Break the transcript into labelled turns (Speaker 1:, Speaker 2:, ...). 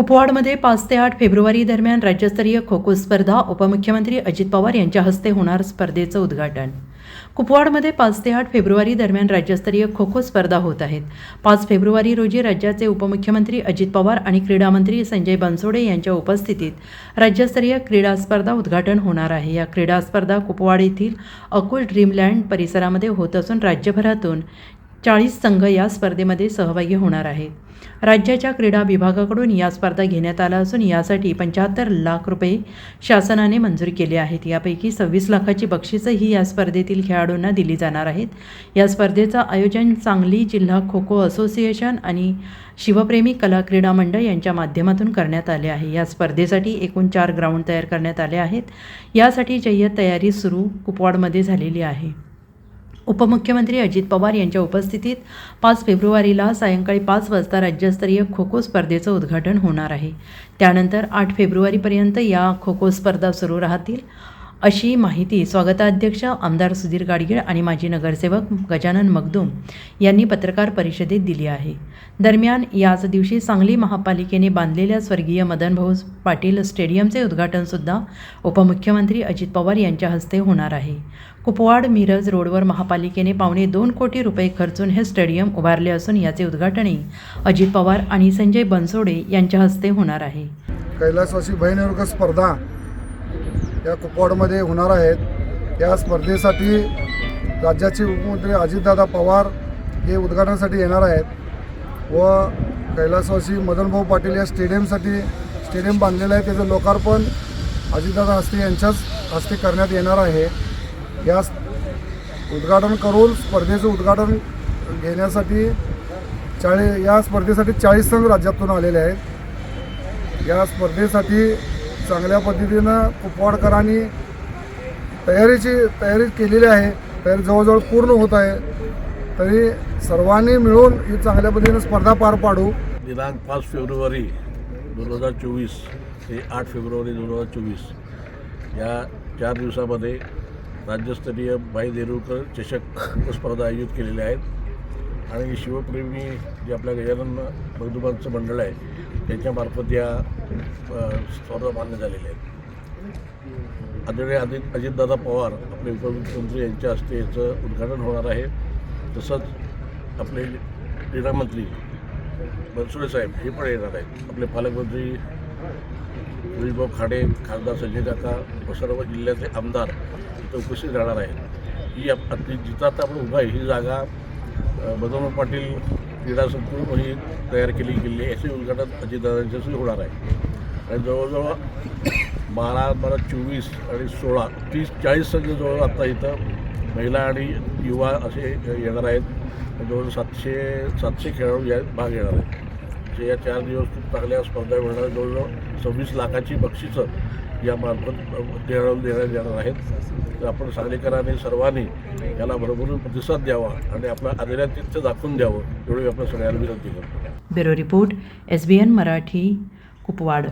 Speaker 1: कुपवाडमध्ये पाच ते आठ फेब्रुवारी दरम्यान राज्यस्तरीय खो खो स्पर्धा उपमुख्यमंत्री अजित पवार यांच्या हस्ते होणार स्पर्धेचं उद्घाटन. कुपवाडमध्ये पाच ते आठ फेब्रुवारी दरम्यान राज्यस्तरीय खो खो स्पर्धा होत आहेत. पाच फेब्रुवारी रोजी राज्याचे उपमुख्यमंत्री अजित पवार आणि क्रीडामंत्री संजय बनसोडे यांच्या उपस्थितीत राज्यस्तरीय क्रीडा स्पर्धा उद्घाटन होणार आहे. या क्रीडा स्पर्धा कुपवाड येथील अकुल ड्रीमलँड परिसरामध्ये होत असून राज्यभरातून चाळीस संघ या स्पर्धेमध्ये सहभागी होणार आहेत राज्याच्या क्रीडा विभागाकडून या स्पर्धा घेण्यात आला असून यासाठी पंच्याहत्तर लाख रुपये शासनाने मंजूर केले आहेत. यापैकी सव्वीस लाखाची बक्षिसंही या स्पर्धेतील खेळाडूंना दिली जाणार आहेत. या स्पर्धेचं आयोजन सांगली जिल्हा खो खो असोसिएशन आणि शिवप्रेमी कला क्रीडा मंडळ यांच्या माध्यमातून करण्यात आले आहे. या स्पर्धेसाठी एकूण चार ग्राउंड तयार करण्यात आले आहेत. यासाठी जय्यत तयारी सुरू कुपवाडमध्ये झालेली आहे. उपमुख्यमंत्री अजित पवार यांच्या उपस्थितीत पाच फेब्रुवारीला सायंकाळी पाच वाजता राज्यस्तरीय खो खो स्पर्धेचं उद्घाटन होणार आहे. त्यानंतर आठ फेब्रुवारीपर्यंत या खो खो स्पर्धा सुरू राहतील. अशी माहिती स्वागताध्यक्ष आमदार सुधीर गाडगीळ आणि माजी नगरसेवक गजानन मगदूम यांनी पत्रकार परिषदेत दिली आहे. दरम्यान याच दिवशी सांगली महापालिकेने बांधलेल्या स्वर्गीय मदनभाऊ पाटील स्टेडियमचे उद्घाटनसुद्धा उपमुख्यमंत्री अजित पवार यांच्या हस्ते होणार आहे. कुपवाड मिरज रोडवर महापालिकेने पावणे दोन कोटी रुपये खर्चून हे स्टेडियम उभारले असून याचे उद्घाटनही अजित पवार आणि संजय बनसोडे यांच्या हस्ते होणार आहे.
Speaker 2: कैलासवासी स्पर्धा या कुपवाडमध्ये होणार आहेत. या स्पर्धेसाठी राज्याचे उपमुख्यमंत्री अजितदादा पवार हे उद्घाटनासाठी येणार आहेत. व कैलासवासी मदनभाऊ पाटील या स्टेडियमसाठी स्टेडियम बांधलेलं आहे. त्याचं लोकार्पण अजितदादा हस्ते यांच्याच हस्ते करण्यात येणार आहे. या उद्घाटन करून स्पर्धेचं उद्घाटन घेण्यासाठी चाळी या स्पर्धेसाठी चाळीस संघ राज्यातून आलेले आहेत. या स्पर्धेसाठी चांगल्या पद्धतीनं कुपवाडकरांनी तयारीची तयारी केलेली आहे. तयारी जवळजवळ पूर्ण होत आहे. तरी सर्वांनी मिळून ही चांगल्या पद्धतीनं स्पर्धा पार पाडू.
Speaker 3: दिनांक पाच फेब्रुवारी दोन हजार चोवीस ते आठ फेब्रुवारी दोन हजार चोवीस या चार दिवसामध्ये राज्यस्तरीय बाई देरुळकर चषक स्पर्धा आयोजित केलेल्या आहेत. आणि शिवप्रेमी जे आपल्या गजानन मगदुमांचं मंडळ आहे त्यांच्यामार्फत या स्पर्धा मान्य झालेल्या आहेत आदरणीय अजित अजितदादा पवार आपले उपमुख्यमंत्री यांच्या हस्ते याचं उद्घाटन होणार आहे. तसंच आपले क्रीडामंत्री बनसोडे साहेब हे पण येणार आहेत. आपले पालकमंत्री सुरेशभाऊ खाडे खासदार संजय काका व सर्व जिल्ह्याचे आमदार इथं उपस्थित राहणार आहेत. ही आप- आपली जिथं आता आपण उभा आहे ही जागा अ, पाटील क्रीडा संकुल ही तयार केली गेली. याचे उद्घाटन अजितदादांच्याशी होणार आहे. आणि जवळजवळ बारा बारा चोवीस आणि सोळा तीस चाळीस संघ जवळ आता इथं महिला आणि युवा असे येणार आहेत. जवळजवळ सातशे सातशे खेळाडू या भाग घेणार आहेत. जे या चार दिवस खूप चांगल्या स्पर्धा मिळणार जवळजवळ सव्वीस लाखाची बक्षिसं यामार्फत देण्यात देण्यात येणार आहेत. तर आपण सांगलीकरांनी सर्वांनी याला भरभरून प्रतिसाद द्यावा आणि आपला आदरातिथ्य दाखवून द्यावं एवढी आपण सगळ्यांना विनंती करतो.
Speaker 1: Bureau report S B N Marathi Kupwad.